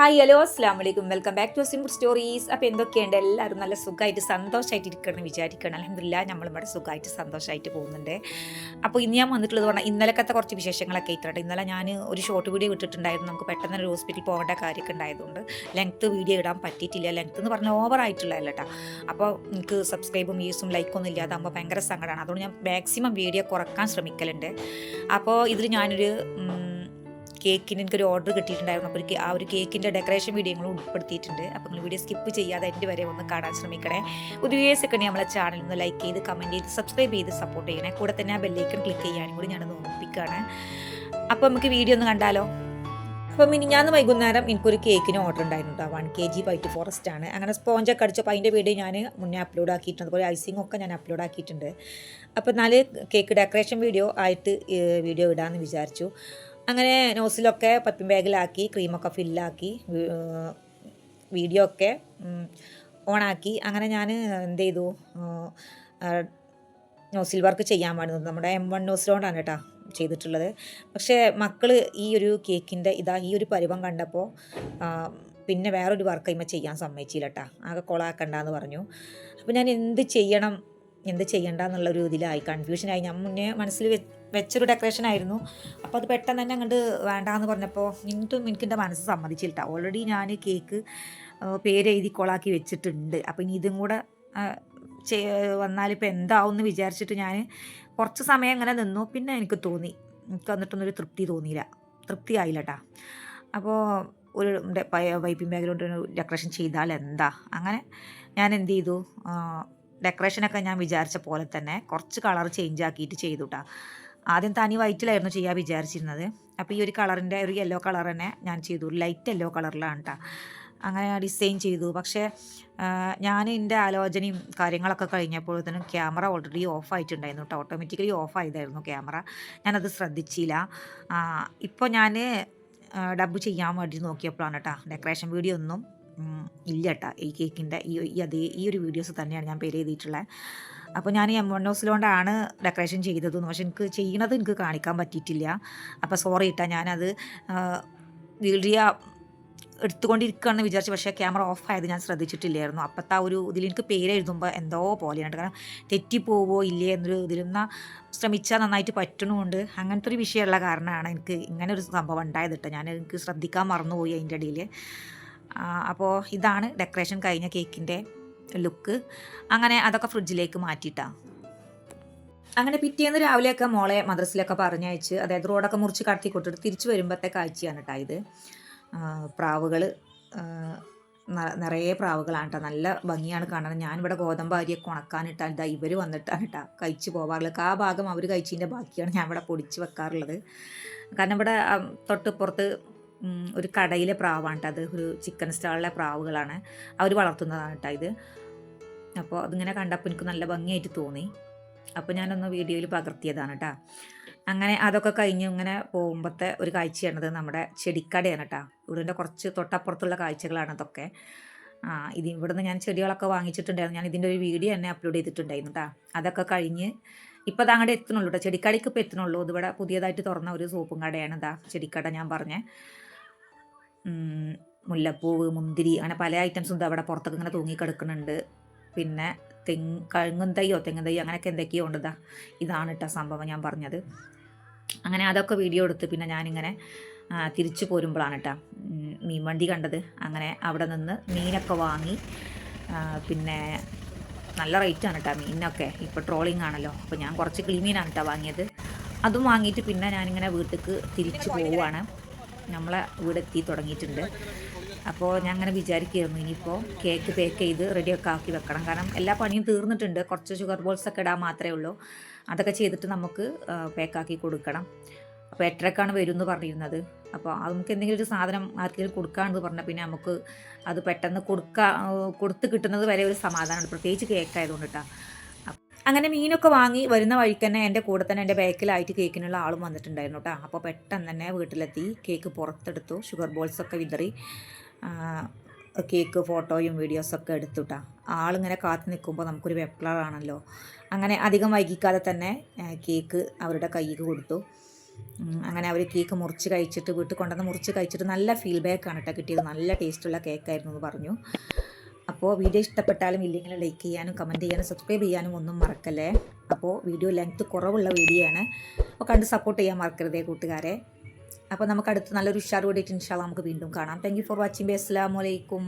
Hi hello അസ്ലാം വലൈക്കും welcome back to simple stories അപ്പോൾ എന്തൊക്കെയുണ്ട്? എല്ലാവരും നല്ല സുഖമായിട്ട് സന്തോഷമായിട്ട് ഇരിക്കണം വിചാരിക്കണം. അലഹമില്ല നമ്മൾ ഇവിടെ സുഖമായിട്ട് സന്തോഷമായിട്ട് പോകുന്നുണ്ട്. അപ്പോൾ ഇന്ന് ഞാൻ വന്നിട്ടുള്ളത് പറഞ്ഞാൽ ഇന്നലക്കത്തെ കുറച്ച് വിശേഷങ്ങളൊക്കെ ആയിട്ടുണ്ട് ഇന്നലെ ഞാൻ ഒരു ഷോർട്ട് വീഡിയോ ഇട്ടിട്ടുണ്ടായിരുന്നു. നമുക്ക് പെട്ടെന്ന് ഒരു ഹോസ്പിറ്റലിൽ പോകേണ്ട കാര്യമൊക്കെ ഉണ്ടായതുകൊണ്ട്. ലെങ്ത്ത് വീഡിയോ ഇടാൻ പറ്റിയിട്ടില്ല. ലെങ്ത്ത് എന്ന് പറഞ്ഞാൽ ഓവർ ആയിട്ടുള്ളതല്ല കേട്ടോ അപ്പോൾ എനിക്ക് സബ്സ്ക്രൈബും വ്യൂസും ലൈക്കൊന്നും ഇല്ലാതാകുമ്പോൾ ഭയങ്കര സങ്കടമാണ് അതുകൊണ്ട് ഞാൻ മാക്സിമം വീഡിയോ കുറയ്ക്കാൻ ശ്രമിക്കലുണ്ട്. അപ്പോൾ ഇതിൽ ഞാനൊരു കേക്കിന് എനിക്കൊരു ഓർഡർ കിട്ടിയിട്ടുണ്ടായിരുന്നു. അപ്പോൾ ആ ഒരു കേക്കിന്റെ ഡെക്കറേഷൻ വീഡിയോകൾ ഉൾപ്പെടുത്തിയിട്ടുണ്ട്. അപ്പോൾ നിങ്ങൾ വീഡിയോ സ്കിപ്പ് ചെയ്യാതെ എന്റെ വരെ ഒന്ന് കാണാൻ ശ്രമിക്കണേ. വീഡിയോസ് ഒക്കെ നമ്മളെ ചാനൽ ഒന്ന് ലൈക്ക് ചെയ്ത് കമന്റ് ചെയ്ത് സബ്സ്ക്രൈബ് ചെയ്ത് സപ്പോർട്ട് ചെയ്യണേ. കൂടെ തന്നെ ആ ബെല്ലൈക്കൺ ക്ലിക്ക് ചെയ്യാനും കൂടി ഞാനൊന്ന് ഓർമ്മിപ്പിക്കുകയാണ് അപ്പോൾ നമുക്ക് വീഡിയോ ഒന്ന് കണ്ടാലോ? അപ്പം ഇനി ഞാൻ വൈകുന്നേരം എനിക്കൊരു കേക്കിന് ഓർഡർ ഉണ്ടായിരുന്നു കേട്ടോ one K G white forest ആണ്. അങ്ങനെ സ്പോഞ്ചൊക്കെ അടിച്ചപ്പോൾ അതിന്റെ വീഡിയോ ഞാൻ മുന്നേ അപ്ലോഡ് ആക്കിയിട്ടുണ്ട്. അതുപോലെ ഐസിംഗ് ഒക്കെ ഞാൻ അപ്ലോഡ് ആക്കിയിട്ടുണ്ട്. അപ്പോൾ നാല് കേക്ക് ഡെക്കറേഷൻ വീഡിയോ ആയിട്ട് വീഡിയോ ഇടാമെന്ന് വിചാരിച്ചു. അങ്ങനെ നോസിലൊക്കെ പപ്പിൻ ബാഗിലാക്കി ക്രീമൊക്കെ ഫില്ലാക്കി വീഡിയോ ഒക്കെ ഓണാക്കി. അങ്ങനെ ഞാൻ എന്ത് ചെയ്തു നോസിൽ വർക്ക് ചെയ്യാൻ പാടുന്നത് നമ്മുടെ എം വൺ നോസിലോണ്ടാണ് കേട്ടോ ചെയ്തിട്ടുള്ളത്. പക്ഷേ മക്കൾ ഈ ഒരു കേക്കിന്റെ ഇതാ ഈ ഒരു പരുവം കണ്ടപ്പോൾ പിന്നെ വേറൊരു വർക്ക് കഴിയുമ്പോൾ ചെയ്യാൻ സമ്മതിച്ചില്ല കേട്ടോ. ആകെ കൊളാക്കണ്ടെന്ന് പറഞ്ഞു. അപ്പോൾ ഞാൻ എന്ത് ചെയ്യണം? എന്ത് ചെയ്യണ്ട എന്നുള്ളൊരു ഇതിലായി കൺഫ്യൂഷനായി ഞാൻ മുന്നേ മനസ്സിൽ വെച്ചൊരു ഡെക്കറേഷൻ ആയിരുന്നു അപ്പോൾ അത് പെട്ടെന്ന് തന്നെ അങ്ങോട്ട് വേണ്ടാന്ന് പറഞ്ഞപ്പോൾ എന്നിട്ടും എനിക്ക് എന്റെ മനസ്സ് സമ്മതിച്ചില്ല ഓൾറെഡി ഞാൻ കേക്ക് പേര് കൊളാക്കി വെച്ചിട്ടുണ്ട് അപ്പോൾ ഇനി ഇതും കൂടെ വന്നാലിപ്പോൾ എന്താവും എന്ന് വിചാരിച്ചിട്ട് ഞാൻ കുറച്ച് സമയം അങ്ങനെ നിന്നു പിന്നെ എനിക്ക് തോന്നി എനിക്ക് വന്നിട്ടൊന്നും ഒരു തൃപ്തി തോന്നിയില്ല തൃപ്തി ആയില്ല കേട്ടാ അപ്പോൾ ഒരു വൈപ്പിംഗ് ഒരു ഡെക്കറേഷൻ ചെയ്താൽ എന്താ അങ്ങനെ ഞാൻ എന്ത് ചെയ്തു ഡെക്കറേഷനൊക്കെ ഞാൻ വിചാരിച്ച പോലെ തന്നെ കുറച്ച് കളർ ചേഞ്ച് ആക്കിയിട്ട് ചെയ്തു ആദ്യം തനി വൈറ്റിലായിരുന്നു ചെയ്യാൻ വിചാരിച്ചിരുന്നത്. അപ്പോൾ ഈ ഒരു കളറിന്റെ ഒരു യെല്ലോ കളർ തന്നെ ഞാൻ ചെയ്തു. ലൈറ്റ് യെല്ലോ കളറിലാണ് കേട്ടോ അങ്ങനെ ഡിസൈൻ ചെയ്തു. പക്ഷേ ഞാൻ എന്റെ ആലോചനയും കാര്യങ്ങളൊക്കെ കഴിഞ്ഞപ്പോഴത്തേനും ക്യാമറ ഓൾറെഡി ഓഫ് ആയിട്ടുണ്ടായിരുന്നു കേട്ടോ ഓട്ടോമാറ്റിക്കലി ഓഫ് ആയതായിരുന്നു ക്യാമറ ഞാനത് ശ്രദ്ധിച്ചില്ല. ഇപ്പോൾ ഞാൻ ഡബ് ചെയ്യാൻ വേണ്ടി നോക്കിയപ്പോഴാണ് കേട്ടോ ഡെക്കറേഷൻ വീഡിയോ ഒന്നും ഇല്ല കേട്ടോ ഈ കേക്കിന്റെ ഈ ഈ അതേ ഈ ഒരു വീഡിയോസ് തന്നെയാണ് ഞാൻ പേര് എഴുതിയിട്ടുള്ളത് അപ്പോൾ ഞാൻ എം വൺ കൊണ്ടാണ് ഡെക്കറേഷൻ ചെയ്തത് പക്ഷെ എനിക്ക് ചെയ്യണത് എനിക്ക് കാണിക്കാൻ പറ്റിയിട്ടില്ല. അപ്പോൾ സോറി ഇട്ടാ ഞാനത് വീഡിയോ എടുത്തുകൊണ്ടിരിക്കുകയാണെന്ന് വിചാരിച്ചു. പക്ഷേ ക്യാമറ ഓഫ് ആയത് ഞാൻ ശ്രദ്ധിച്ചിട്ടില്ലായിരുന്നു. അപ്പോഴത്തെ ആ ഒരു ഇതിൽ എനിക്ക് പേര് എഴുതുമ്പോൾ എന്തോ പോലെയാണ്. കാരണം തെറ്റിപ്പോവോ ഇല്ലേ എന്നൊരു ഇതിലൊന്ന് ശ്രമിച്ചാൽ നന്നായിട്ട് പറ്റണമുണ്ട് അങ്ങനത്തെ ഒരു വിഷയമുള്ള കാരണമാണ് എനിക്ക് ഇങ്ങനെ ഒരു സംഭവം ഉണ്ടായത് കേട്ടോ ഞാൻ എനിക്ക് ശ്രദ്ധിക്കാൻ മറന്നുപോയി അതിന്റെ ഇടയിൽ അപ്പോൾ ഇതാണ് ഡെക്കറേഷൻ കഴിഞ്ഞ കേക്കിന്റെ ലുക്ക് അങ്ങനെ അതൊക്കെ ഫ്രിഡ്ജിലേക്ക് മാറ്റിയിട്ടാണ് അങ്ങനെ പിറ്റേന്ന് രാവിലെയൊക്കെ മോളെ മദ്രസിലൊക്കെ പറഞ്ഞയച്ച് അതായത് റോഡൊക്കെ മുറിച്ച് കടത്തി കൊട്ടിട്ട് തിരിച്ചു വരുമ്പോഴത്തെ കാഴ്ചയാണ് കേട്ടോ ഇത്. പ്രാവുകൾ നിറയെ പ്രാവുകളാണ് കേട്ടോ നല്ല ഭംഗിയാണ് കാണുന്നത് ഞാനിവിടെ ഗോതമ്പ് അരിയൊക്കെ ഉണക്കാനിട്ടാൽ ഇതാ ഇവർ വന്നിട്ടാണ് കേട്ടോ കഴിച്ച് പോകാറുള്ളത് ആ ഭാഗം അവർ കഴിച്ചതിന്റെ ബാക്കിയാണ് ഞാൻ ഇവിടെ പൊടിച്ച് വെക്കാറുള്ളത്. കാരണം ഇവിടെ തൊട്ട് ഉം, ഒരു കടയിലെ പ്രാവാണ് കേട്ടോ അത് ഒരു ചിക്കൻ സ്റ്റാളിലെ പ്രാവുകളാണ് അവർ വളർത്തുന്നതാണ് കേട്ടോ ഇത്. അപ്പോൾ അതിങ്ങനെ കണ്ടപ്പോൾ എനിക്ക് നല്ല ഭംഗിയായിട്ട് തോന്നി. അപ്പോൾ ഞാനൊന്ന് വീഡിയോയിൽ പകർത്തിയതാണ് കേട്ടോ അങ്ങനെ അതൊക്കെ കഴിഞ്ഞ് ഇങ്ങനെ പോകുമ്പോഴത്തെ ഒരു കാഴ്ചയാണത് നമ്മുടെ ചെടിക്കടയാണ് കേട്ടോ ഇവിടെ കുറച്ച് തൊട്ടപ്പുറത്തുള്ള കാഴ്ചകളാണ് അതൊക്കെ. ആ ഇത് ഇവിടുന്ന് ഞാൻ ചെടികളൊക്കെ വാങ്ങിച്ചിട്ടുണ്ടായിരുന്നു. ഞാൻ ഇതിന്റെ ഒരു വീഡിയോ തന്നെ അപ്ലോഡ് ചെയ്തിട്ടുണ്ടായിരുന്നു കേട്ടോ അതൊക്കെ കഴിഞ്ഞ് ഇപ്പോൾ അത് അങ്ങോട്ട് എത്തണുള്ളൂ കേട്ടോ ചെടിക്കടയ്ക്ക് ഇപ്പോൾ എത്തണുള്ളൂ ഇതിവിടെ പുതിയതായിട്ട് തുറന്ന ഒരു സോപ്പും കടയാണ് ഇതാ ചെടിക്കട ഞാൻ പറഞ്ഞ. മുല്ലപ്പൂവ് മുന്തിരി അങ്ങനെ പല ഐറ്റംസും ഇതാ അവിടെ പുറത്തൊക്കെ ഇങ്ങനെ തൂങ്ങിക്കിടക്കുന്നുണ്ട്. പിന്നെ തെങ്ങ് കഴുങ്ങും തൈയോ തെങ്ങും തൈയോ അങ്ങനെയൊക്കെ എന്തൊക്കെയോ ഉണ്ട് ഇതാ ഇതാണ് കേട്ടോ സംഭവം ഞാൻ പറഞ്ഞത്. അങ്ങനെ അതൊക്കെ വീഡിയോ എടുത്ത് പിന്നെ ഞാനിങ്ങനെ തിരിച്ചു പോരുമ്പോഴാണ് കേട്ടോ മീൻ വണ്ടി കണ്ടത്. അങ്ങനെ അവിടെ നിന്ന് മീനൊക്കെ വാങ്ങി പിന്നെ നല്ല റേറ്റാണ് കേട്ടോ മീനൊക്കെ. ഇപ്പോൾ ട്രോളിംഗ് ആണല്ലോ. അപ്പോൾ ഞാൻ കുറച്ച് ക്ലീമീനാണ് കേട്ടോ വാങ്ങിയത്. അതും വാങ്ങിയിട്ട് പിന്നെ ഞാനിങ്ങനെ വീട്ടിലേക്ക് തിരിച്ചു പോവുകയാണ് നമ്മളെ എത്തി തുടങ്ങിയിട്ടുണ്ട്. അപ്പോൾ ഞാൻ അങ്ങനെ വിചാരിക്കുകയായിരുന്നു ഇനിയിപ്പോൾ കേക്ക് പേക്ക് ചെയ്ത് റെഡിയൊക്കെ ആക്കി വെക്കണം. കാരണം എല്ലാ പണിയും തീർന്നിട്ടുണ്ട്. കുറച്ച് ഷുഗർ ബോൾസ് ഒക്കെ ഇടാൻ മാത്രമേ ഉള്ളൂ. അതൊക്കെ ചെയ്തിട്ട് നമുക്ക് പേക്കാക്കി കൊടുക്കണം. അപ്പോൾ എട്ടരക്കാണ് വരും എന്ന് പറഞ്ഞിരുന്നത്. അപ്പോൾ നമുക്ക് എന്തെങ്കിലും ഒരു സാധനം ആർക്കെങ്കിലും കൊടുക്കാണെന്ന് പറഞ്ഞാൽ പിന്നെ നമുക്ക് അത് പെട്ടെന്ന് കൊടുക്കാ കൊടുത്ത് കിട്ടുന്നത് വരെ ഒരു സമാധാനമുണ്ട്. പ്രത്യേകിച്ച് കേക്ക് ആയതുകൊണ്ട് കേട്ടോ അങ്ങനെ മീനൊക്കെ വാങ്ങി വരുന്ന വഴിക്ക് തന്നെ എന്റെ കൂടെ തന്നെ എന്റെ ബാക്കിലായിട്ട് കേക്കിനുള്ള ആളും വന്നിട്ടുണ്ടായിരുന്നു കേട്ടോ. അപ്പോൾ പെട്ടെന്ന് തന്നെ വീട്ടിലെത്തി. കേക്ക് പുറത്തെടുത്തു. ഷുഗർ ബോൾസൊക്കെ വിതറി. കേക്ക് ഫോട്ടോയും വീഡിയോസൊക്കെ എടുത്തുട്ടാ ആളിങ്ങനെ കാത്തു നിൽക്കുമ്പോൾ നമുക്കൊരു വെപ്ലറാണല്ലോ അങ്ങനെ അധികം വൈകിക്കാതെ തന്നെ കേക്ക് അവരുടെ കയ്യിൽ കൊടുത്തു. അങ്ങനെ അവർ കേക്ക് മുറിച്ച് കഴിച്ചിട്ട് വീട്ടിൽ കൊണ്ടുവന്ന് മുറിച്ച് കഴിച്ചിട്ട് നല്ല ഫീഡ്ബാക്കാണ് കേട്ടോ കിട്ടിയത്. നല്ല ടേസ്റ്റുള്ള കേക്കായിരുന്നു എന്ന് പറഞ്ഞു. അപ്പോൾ വീഡിയോ ഇഷ്ടപ്പെട്ടാലും ഇല്ലെങ്കിൽ ലൈക്ക് ചെയ്യാനും കമന്റ് ചെയ്യാനും സബ്സ്ക്രൈബ് ചെയ്യാനും ഒന്നും മറക്കല്ലേ? അപ്പോൾ വീഡിയോ ലെങ്ത്ത് കുറവുള്ള വീഡിയോ ആണ്. അപ്പോൾ കണ്ട് സപ്പോർട്ട് ചെയ്യാൻ മറക്കരുതേ കൂട്ടുകാരെ. അപ്പോൾ നമുക്ക് അടുത്ത് നല്ലൊരു ഉഷാർ കൂടിയിട്ട് ഇൻഷാല്ല നമുക്ക് വീണ്ടും കാണാം. താങ്ക് ഫോർ വാച്ചിങ് ബി അസ്സാം വലൈക്കും